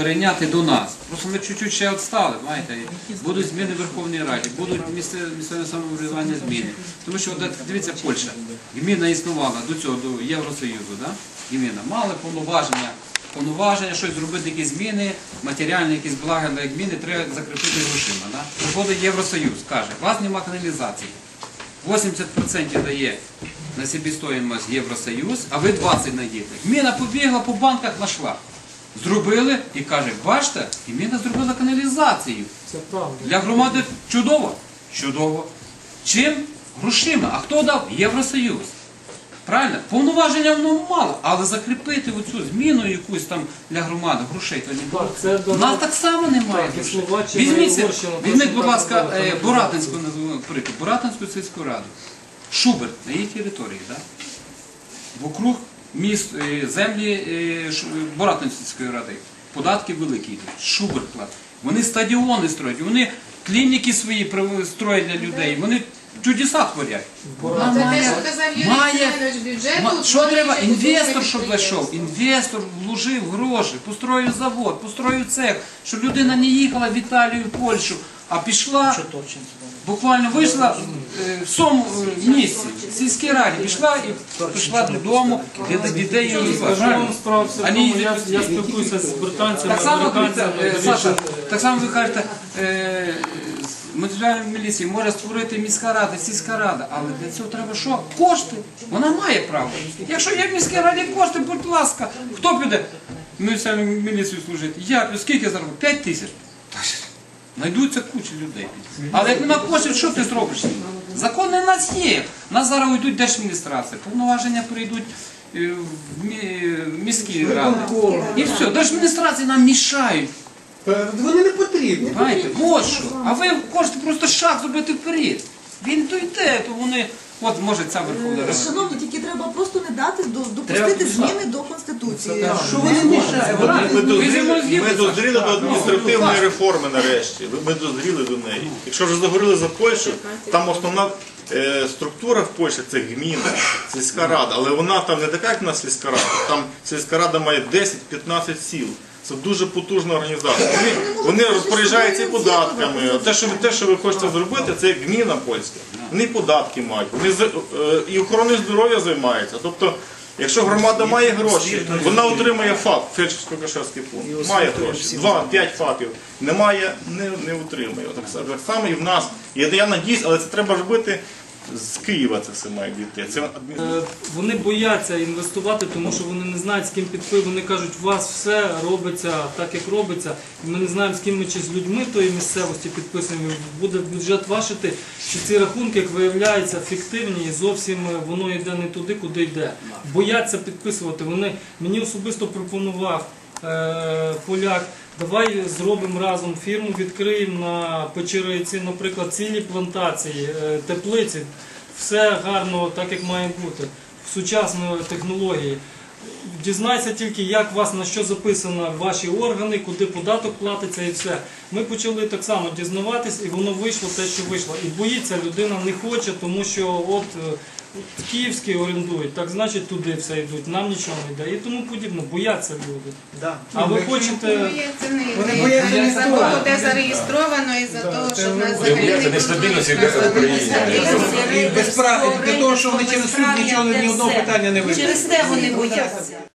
перейняти до нас. Просто ми чуть-чуть ще відстали, знаєте, будуть зміни в Верховній Раді, будуть місцеве, самоврядування зміни. Тому що дивіться, Польща, гміна існувала до цього, до Євросоюзу, да? гміна, мали повноваження, повноваження, щось зробити, якісь зміни, матеріальні якісь блага для гміни треба закріпити грошима. Да? Приходить Євросоюз, каже, у вас нема каналізації. 80% дає на себестоїмость Євросоюз, а ви 20 знайдете. Гміна побігла по банках знайшла. Зробили і каже, бачите, гміна зробила каналізацію. Це правда. Для громади чудово? Чудово. Чим? Грошима. А хто дав? Євросоюз. Правильно? Повноваження воно мало, але закріпити оцю зміну якусь там для громади грошей то не було. Так, це до У нас так само немає. Так, і грошей. Словаччина, і Візьміться, Угорщина візьміть, будь ласка, само е, зробили. Боратинську приклад, Боратинську сільську раду. Шуберт на її території, да? Вокруг міст, е, землі е, Боратинської ради. Податки великі йдуть. Шуберт. Вони стадіони строять, вони клініки свої строять для людей, вони чудеса творять. Має- що. Ма- треба? Інвестор, щоб зайшов. Інвестор вложив гроші, построїв завод, построїв цех, щоб людина не їхала в Італію, в Польщу, а пішла, буквально вийшла е, в цьому е, місці, в сільській раді, пішла і пішла додому, де дітей її все в тому, я, я спілкуюся з британцями, Так само, американцями. е, Саша, так само ви кажете, е, матеріальної міліції може створити міська рада, сільська рада, але для цього треба що? Кошти. Вона має право. Якщо є в міській раді кошти, будь ласка, хто піде місцеву міліцію служити? Я піду. скільки заробив? П'ять тисяч. Знайдуться куча людей. Але як нема коштів, що ти зробиш? Закони в нас є. У нас зараз уйдуть держадміністрація, повноваження прийдуть е, в в міські ради. І все, держадміністрації нам мішають. Вони не потрібні. Знаєте, от що. А ви хочете просто шаг зробити вперед. Він то йде, то вони. От може ця Верховна Рада. Шановні, тільки треба просто не дати до- допустити зміни до Конституції. Що вони мішають? Ми дозріли, ми дозріли до адміністративної реформи нарешті. Ви- Ми дозріли до неї. Якщо вже заговорили за Польщу, там основна е, структура в Польщі це гміна, сільська рада. Але вона там не така, як в нас сільська рада. Там сільська рада має 10-15 сіл. Це дуже потужна організація. Вони, вони розпоряджаються і податками. Те що, те, що ви хочете зробити, це гміна польська. Вони податки мають, вони з- е, і охороною здоров'я займаються. Тобто, якщо громада має гроші, вона отримує ФАП, фельдшерсько-кашерський пункт. Має гроші. Два-п'ять ФАПів. Немає, не, не отримує. Так, само- так само і в нас. І я надіюсь, але це треба робити з Києва це все має дійти. Це адміністрація. Е, Вони бояться інвестувати, тому що вони не знають, з ким підпив. Вони кажуть, у вас все робиться так, як робиться. Ми не знаємо, з ким ми чи з людьми тої місцевості підписуємо. Буде бюджет вашити, що ці рахунки, як виявляється, фіктивні і зовсім е, воно йде не туди, куди йде. Бояться підписувати. Вони мені особисто пропонував поляк. Давай зробимо разом фірму, відкриємо на печериці, наприклад, цілі плантації, е, теплиці. Все гарно, так як має бути, в сучасної технології. Дізнайся тільки, як вас на що записано ваші органи, куди податок платиться і все. Ми почали так само дізнаватись, і воно вийшло те, що вийшло. І боїться, людина не хоче, тому що от е, київський орендують, так значить туди все йдуть, нам нічого не йде. І тому подібно, Бояться люди. А ви хочете. Вони бояться не за того, де зареєстровано, і за того, щоб нас Вони бояться нестабільності в Україні. І безправ... для того, що вони через суд нічого ні одного питання не вирішують. Через те вони бояться.